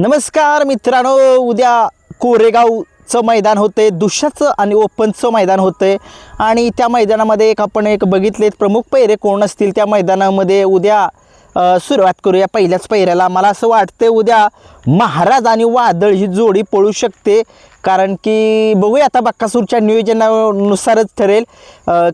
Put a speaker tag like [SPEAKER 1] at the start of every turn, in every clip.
[SPEAKER 1] नमस्कार मित्रांनो उद्या कोरेगावचं मैदान होते दुशाचं आणि ओपनचं मैदान होते आणि त्या मैदानामध्ये एक आपण एक बघितले प्रमुख पैरे कोण असतील त्या मैदानामध्ये उद्या सुरुवात करूया पहिल्याच पैऱ्याला. मला असं वाटतं उद्या महाराज आणि वादळ ही जोडी पळू शकते. कारण की बघूया आता बक्कासूरच्या नियोजनानुसारच ठरेल.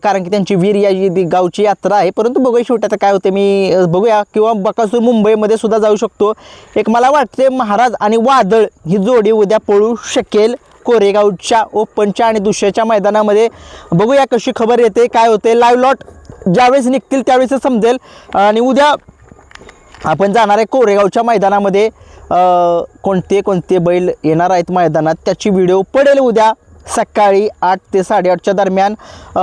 [SPEAKER 1] कारण की त्यांची वीर या जी गावची यात्रा आहे. परंतु बघूया शेवटी आता काय होते. मी बघूया. किंवा बक्कासूर मुंबईमध्ये सुद्धा जाऊ शकतो. एक मला वाटते महाराज आणि वादळ ही जोडी उद्या पळू शकेल कोरेगावच्या ओपनच्या आणि दुसऱ्याच्या मैदानामध्ये. बघूया कशी खबर येते काय होते. लाईव्ह लॉट ज्यावेळेस निघतील त्यावेळेस समजेल. आणि उद्या आपण जाणार आहे कोरेगावच्या मैदानामध्ये. कोणते कोणते बैल येणार आहेत मैदानात? त्याची व्हिडिओ पडेल उद्या. सकाळी आठ ते साडेआठच्या दरम्यान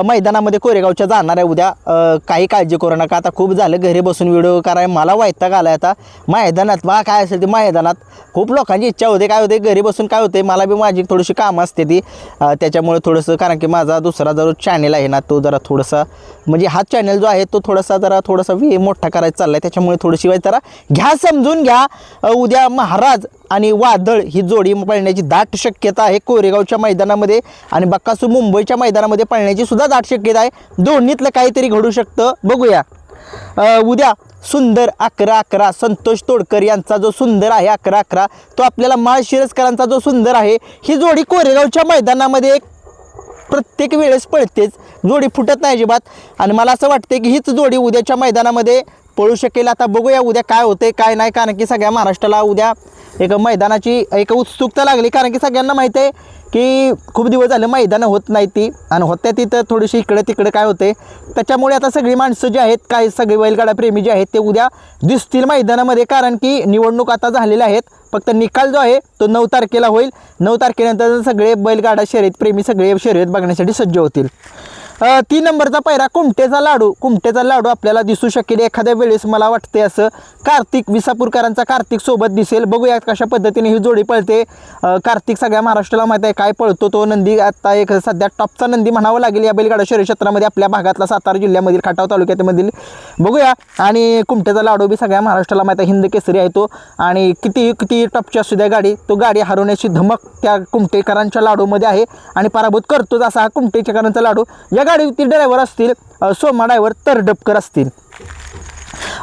[SPEAKER 1] मैदानामध्ये कोरेगावच्या जाणार आहे उद्या काही काळजी करू नका. आता खूप झालं घरी बसून व्हिडिओ कराय मला वैताग आला आता. मैदानात वा काय असेल ते मैदानात. खूप लोकांची इच्छा होते काय होते घरी बसून काय होते मला बी माझी थोडीशी कामं असते ती. त्याच्यामुळे थोडंसं कारण की माझा दुसरा जो चॅनल आहे ना तो जरा थोडासा म्हणजे हा चॅनल जो आहे तो थोडासा जरा थोडासा वे मोठा करायचा चालला आहे त्याच्यामुळे थोडीशी वाईट जरा घ्या समजून घ्या. उद्या महाराज आणि वादळ ही जोडी पळण्याची दाट शक्यता आहे. कोरेगावच्या मैदानामध्ये आणि बक्कासू मुंबईच्या मैदानामध्ये पळण्याची सुद्धा दाट शक्यता आहे. दोन्हीतलं काहीतरी घडू शकतं. बघूया. उद्या सुंदर अकरा अकरा संतोष तोडकर यांचा जो सुंदर आहे अकरा अकरा तो आपल्याला माळ शिरसकरांचा जो सुंदर आहे ही जोडी कोरेगावच्या मैदानामध्ये एक प्रत्येक वेळेस पळतेच. जोडी फुटत नाही अजिबात. आणि मला असं वाटते की हीच जोडी उद्याच्या मैदानामध्ये पळू शकेल. आता बघूया उद्या काय होते काय नाही. कारण की सगळ्या महाराष्ट्राला उद्या एक मैदानाची एक उत्सुकता लागली. कारण की सगळ्यांना माहीत आहे की खूप दिवस झाले मैदानं होत नाही ती. आणि होत्या ती तर थोडीशी इकडे तिकडे काय होते त्याच्यामुळे आता सगळी माणसं जी आहेत काय सगळे बैलगाडा प्रेमी जे आहेत ते उद्या दिसतील मैदानामध्ये. कारण की निवडणूक आता झालेल्या आहेत. फक्त निकाल जो आहे तो नऊ तारखेला होईल. नऊ तारखेनंतर सगळे बैलगाडा शर्यत प्रेमी सगळे शर्यत बघण्यासाठी सज्ज होतील. तीन नंबरचा पायरा कुमटेचा लाडू कुमटेचा लाडू आपल्याला दिसू शकेल. एखाद्या वेळेस मला वाटते असं कार्तिक विसापूरकरांचा कार्तिक सोबत दिसेल. बघूया कशा पद्धतीने ही जोडी पळते. कार्तिक सगळ्या महाराष्ट्राला माहीत आहे काय पळतो तो. नंदी आता एक सध्या टॉपचा नंदी म्हणावा लागेल या बैलगाडा शहरी क्षेत्रामध्ये आपल्या भागातला सातारा जिल्ह्यामधील खटाव तालुक्यामधील बघूया. आणि कुमटेचा लाडू बी सगळ्या महाराष्ट्राला माहीत आहे हिंद केसरी आहे तो. आणि किती किती टॉपची असू द्या गाडी तो गाडी हरवण्याची धमक त्या कुमटेकरांच्या लाडूमध्ये आहे. आणि पराभूत करतोच असा हा कुमटेकरांचा लाडू. या गाडीतील ड्रायव्हर असतील सोमा ड्रायव्हर तरडपकर असतील.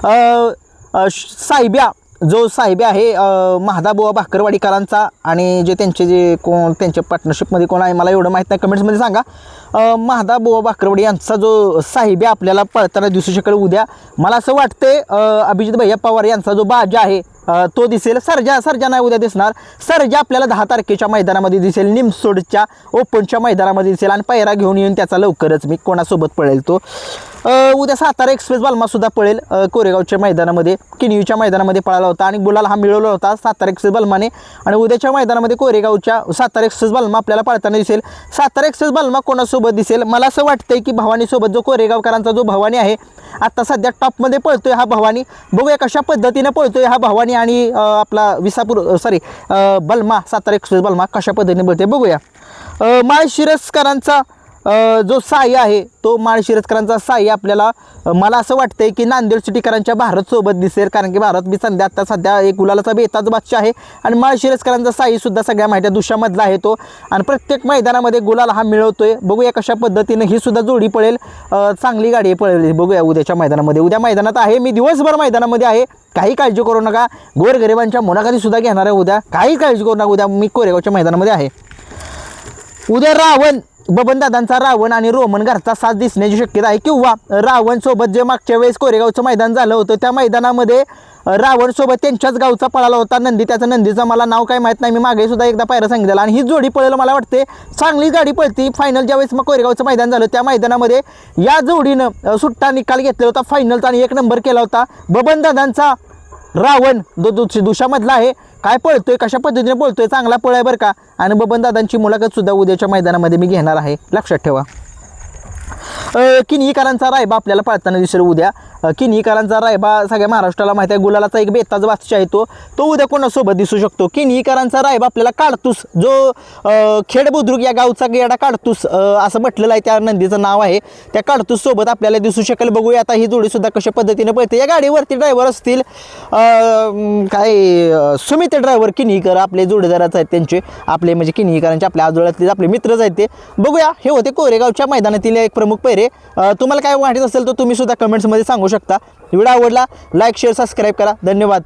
[SPEAKER 1] अ, साहेब्या जो साहेब आहे महादाबुवा भाकरवाडीकरांचा आणि जे त्यांचे जे कोण त्यांच्या पार्टनरशिपमध्ये कोण आहे मला एवढं माहीत नाही. कमेंट्समध्ये सांगा. महादाबुवा भाकरवाडी यांचा जो साहेब आपल्याला पळताना दिसू शकेल उद्या. मला असं वाटते अभिजित भैया पवार यांचा जो बाजा आहे तो दिसेल. सरजा सरजा नाही उद्या दिसणार. सरजा आपल्याला दहा तारखेच्या मैदानामध्ये दिसेल. निमसोडच्या ओपनच्या मैदानामध्ये दिसेल. आणि पैरा घेऊन येऊन त्याचा लवकरच मी कोणासोबत पळेल तो. उद्या सातारा एक्सप्रेस बालमा सुद्धा पळेल कोरेगावच्या मैदानामध्ये किनवीच्या मैदानामध्ये पळाला होता आणि गुलाल हा मिळवला होता सातारा एक्सप्रेस बालमाने. आणि उद्याच्या मैदानामध्ये कोरेगावच्या सातारा एक्सप्रेस बालमा आपल्याला पळताना दिसेल. सातारा एक्सप्रेस बालमा कोणासोबत दिसेल? मला असं वाटतंय की भवानीसोबत जो कोरेगावकरांचा जो भवानी आहे आत्ता सध्या टॉपमध्ये पळतोय हा भवानी. बघूया कशा पद्धतीने पळतोय हा भवानी आणि आपला विसापूर सॉरी बलमा सातारा एक्सप्रेस बलमा कशा पद्धतीने पळतोय बघूया. अ, माळ जो साई आहे तो माळशिरसकरांचा साई आपल्याला मला असं वाटतंय की नांदेड सिटीकरांच्या भारतसोबत दिसेल. कारण की भारत मी सध्या आता सध्या एक गुलालाचा बेताच बादशाह आहे. आणि माळशिरसकरांचा साईसुद्धा सगळ्या माहिती दुशामधला आहे तो. आणि प्रत्येक मैदानामध्ये गुलाल हा मिळवतोय. बघूया कशा पद्धतीनं ही सुद्धा जोडी पळेल. चांगली गाडी पळेल. बघूया उद्याच्या मैदानामध्ये. उद्या मैदानात आहे. मी दिवसभर मैदानामध्ये आहे. काही काळजी करू नका. गोरगरिबांच्या मुलाखतीसुद्धा घेणार आहे उद्या. काही काळजी करू नका. उद्या मी कोरेगावच्या मैदानामध्ये आहे. उद्या रावण बबनदादांचा रावण आणि रोमन घरचा साथ दिसण्याची शक्यता आहे. किंवा रावण सोबत जे मागच्या वेळेस कोरेगावचं मैदान झालं होतं त्या मैदानामध्ये रावण सोबत त्यांच्याच गावचा पळाला होता. नंदी त्याचं नंदीचं मला नाव काय माहीत नाही. मी मागे सुद्धा एकदा पायरा सांगितलं आणि ही जोडी पळेल मला वाटते चांगली गाडी पळती. फायनल ज्यावेळेस मग कोरेगावचं मैदान झालं त्या मैदानामध्ये या जोडीनं सुट्टा निकाल घेतला होता. फायनलचा आणि एक नंबर केला होता. बबनदादांचा रावण जो दुस दुशामधला आहे काय पळतोय कशा पद्धतीने पळतोय चांगला पळ आहे बरं का? आणि बबन दादांची मुलाखत सुद्धा उद्याच्या मैदानामध्ये मी घेणार आहे. लक्षात ठेवा. किनीकरांचा रायबा आपल्याला पाळताना दिसेल उद्या. किनीकरांचा रायबा सगळ्या महाराष्ट्राला माहिती आहे गुलालाचा एक बेताज बादशाह आहे तो. तो उद्या कोणासोबत दिसू शकतो? किनीकरांचा रायबा आपल्याला काढतूस जो खेड बुद्रुक या गावचा गेडा काढतूस असं म्हटलेलं आहे त्या नंदीचं नाव आहे. त्या काढतूस सोबत आपल्याला दिसू शकेल. बघूया आता ही जोडीसुद्धा कशा पद्धतीने पळते. या गाडीवरती ड्रायव्हर असतील काय सुमित ड्रायव्हर किनीकर आपले जोडीदाराच आहेत त्यांचे. आपले म्हणजे किनीकरांचे आपल्या आजोळ्यातले आपले मित्रच आहेत ते. बघूया. हे होते कोरेगावच्या मैदानातील एक प्रमुख पैरे. तुम्हाला काय वाटत असेल तर तुम्ही सुद्धा कमेंट्समध्ये सांगू शकता. व्हिडिओ आवडला लाईक शेअर सबस्क्राईब करा. धन्यवाद.